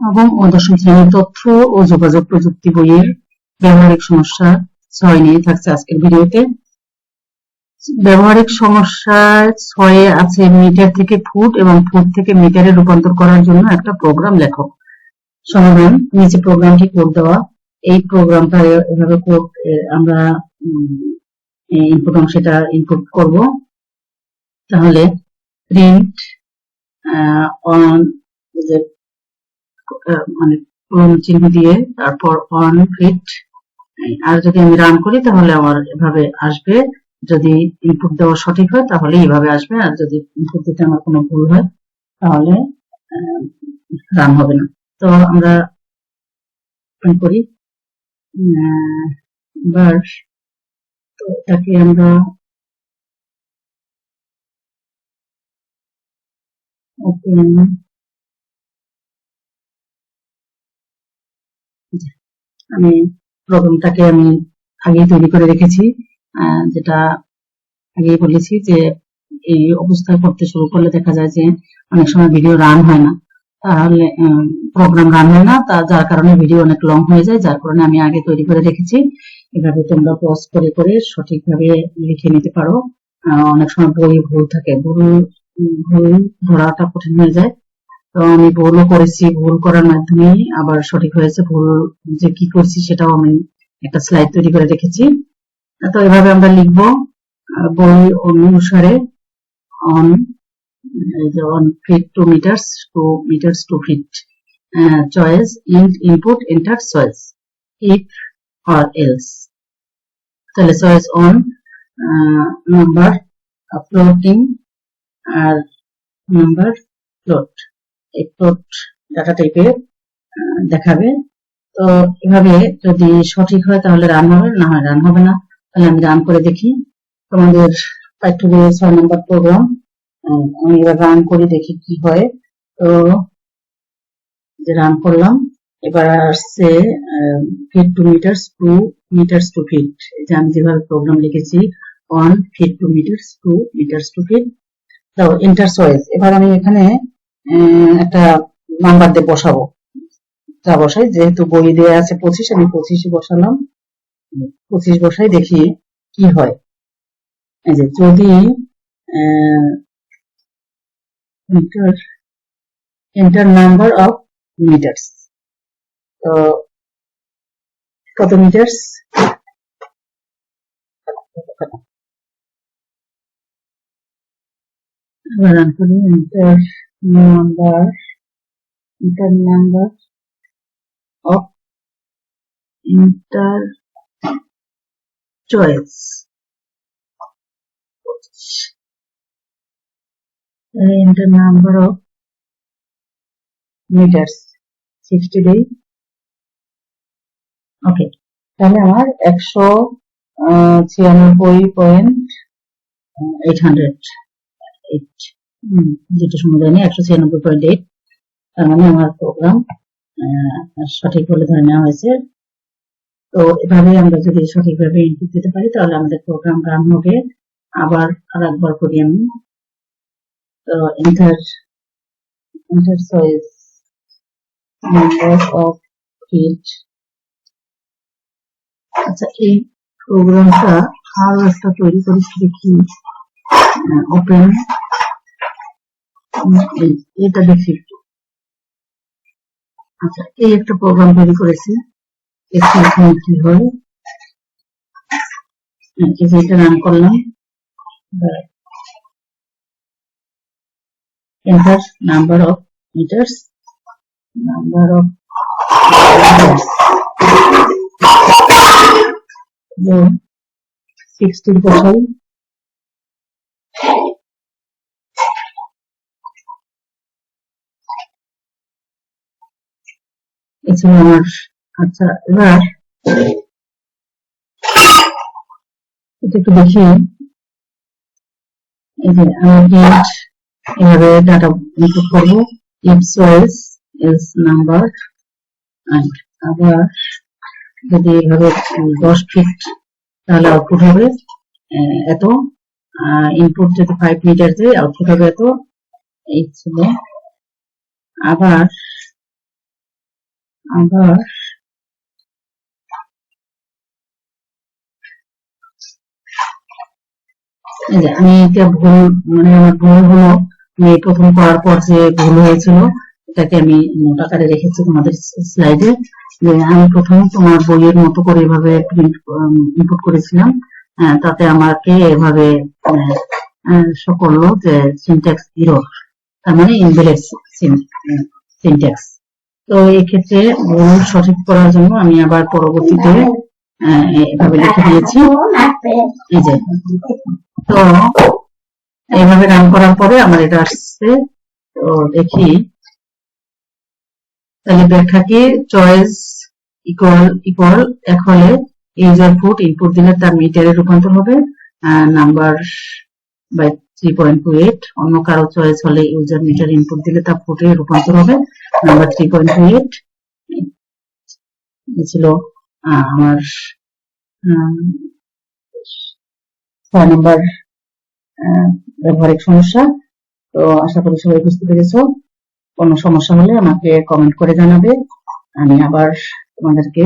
এবং ও দশম শ্রেণির তথ্য ও যোগাযোগ প্রযুক্তি বইয়ের ব্যবহারিক সমস্যা ছয় নিয়ে থাকছে আজকের ভিডিওতে। ব্যবহারিক সমস্যায় ছয়ে আছে মিটার থেকে ফুট এবং ফুট থেকে মিটারে রূপান্তর করার জন্য একটা প্রোগ্রাম লেখো। সমাধান, নিচে প্রোগ্রামটি কোড দেওয়া। এই প্রোগ্রামটা এভাবে কোড আমরা ইনপুট অংশটা ইনপুট করব। তাহলে প্রিন্ট অন মানে চিহ্ন দিয়ে তারপর অন ফিট আর যদি আমি রান করি তাহলে আমার এভাবে আসবে। যদি ইনপুট দেওয়া সঠিক হয় তাহলে এইভাবে আসবে, আর যদি ইনপুট দিতে আমার কোনো ভুল হয় তাহলে রান হবে না। তো আমরা করি। তো এটাকে আমরা ওপেন আমি প্রোগ্রামটাকে আমি আগেই তৈরি করে রেখেছি যেটা আগেই বলেছি যে এই অবস্থায় করতে শুরু করলে দেখা যায় যে অনেক সময় ভিডিও রান হয় না। তাহলে প্রোগ্রাম রান হয় না, তা যার কারণে ভিডিও অনেক লং হয়ে যায়, যার কারণে আমি আগে তৈরি করে রেখেছি। এভাবে তোমরা পজ করে করে সঠিকভাবে লিখে নিতে পারো। অনেক সময় বই ভুল থাকে, ভুল ভুল ধরাটা কঠিন হয়ে যায়। তো আমি ভুলও করেছি, ভুল করার মাধ্যমে আবার সঠিক হয়েছে, ভুল যে কি করছি সেটাও আমি একটা স্লাইড তৈরি করে রেখেছি। তো এভাবে আমরা লিখব বই অনুসারে one feet to meters two meters to feet choice int input enter choice if or else তাহলে চয়েস অন নাম্বার ফ্লোটিং আর নাম্বার ফ্লোট এই ফ্লোট ডাটা টাইপে দেখাবে। তো এভাবে যদি সঠিক হয় তাহলে রান হবে, না হয় রান হবে না, তাহলে আমি রান করে দেখি। তোমাদের পাঠ্য বইয়ের ছয় নম্বর প্রোগ্রাম আমি এবার রান করে দেখি কি হয়। তো যে রান করলাম, এবার আসছে feet to meters two meters to feet যে আমি যেভাবে প্রোগ্রাম লিখেছি one feet to meters two meters to feet তো এন্টার চয়েস এবার আমি এখানে একটা নাম্বার দিয়ে বসাবো। যা বসাই, যেহেতু বই দেওয়া আছে পঁচিশ, আমি পঁচিশে বসালাম। পঁচিশ বসাই দেখি কি হয়। এই যে যদি meter enter number of meters তো কত মিটার্স রান করি enter number enter number of enter choice enter number of meters 60 দিই ওকে তাহলে আমার একশো ছিয়ানব্বই পয়েন্ট এইট হান্ড্রেড এইট যেটা সময় দেয়নি, একশো ছিয়ানব্বই পয়েন্ট এইট তার মানে আমার প্রোগ্রাম সঠিক বলে ধরে নেওয়া হয়েছে। তো এভাবে আমরা যদি সঠিকভাবে ইনপুট দিতে পারি, তাহলে আমাদের প্রোগ্রাম রান হবে। আবার আর একবার করি আমি। তো enter enter choice, number of feet আচ্ছা এই প্রোগ্রামটা আরও একটা তৈরি করেছি দেখি ওপেন এটা দেখি একটু। আচ্ছা এই একটা প্রোগ্রাম তৈরি করেছি। এখানে কি হয়। হ্যাঁ, এটা রান করলাম। Enter number of meters number of meters. তো 60 বসাই এছাড়া আমার আচ্ছা এবার একটু দেখি এই যে আমি এভাবে ডাটা ইনপুট করব আবার যদি এভাবে দশ ফিট তাহলে আউটপুট হবে এত। ইনপুট যদি ফাইভ মিটার দেয় আউটপুট হবে এত। এই ছিল। আবার আবার আমি এটা ভুল মানে আমার ভুল হলো আমি প্রথম করার পর যে ভুল হয়েছিল এটাকে আমি নোট আকারে রেখেছি তোমাদের স্লাইডে। যে আমি প্রথম তোমার বইয়ের মতো করে এভাবে প্রিন্ট ইনপুট করেছিলাম আহ, তাতে আমাকে এভাবে শো করল যে সিনট্যাক্স ইরর তার মানে ইনভ্যালিড সিনট্যাক্স তো এই ক্ষেত্রে ভুল সঠিক করার জন্য আমি আবার পরবর্তীতে এভাবে লিখে দিয়েছি। এই যে। তো এইভাবে রান করার পরে আমার এটা আসছে। তো দেখি। তাহলে ব্যাখ্যা কি চয়েস ইকুয়াল ইকুয়াল এক হলে ইউজার ফুট ইনপুট দিলে তার মিটারে রূপান্তর হবে number by three point two eight অন্য কারও চয়েস হলে ইউজার মিটার ইনপুট দিলে তা ফুটে রূপান্তর হবে। Number three point two eight ছিল আমার ছয় নম্বর ব্যবহারিক সমস্যা। তো আশা করি সবাই বুঝতে পেরেছ। কোনো সমস্যা হলে আমাকে কমেন্ট করে জানাবে। আমি আবার তোমাদেরকে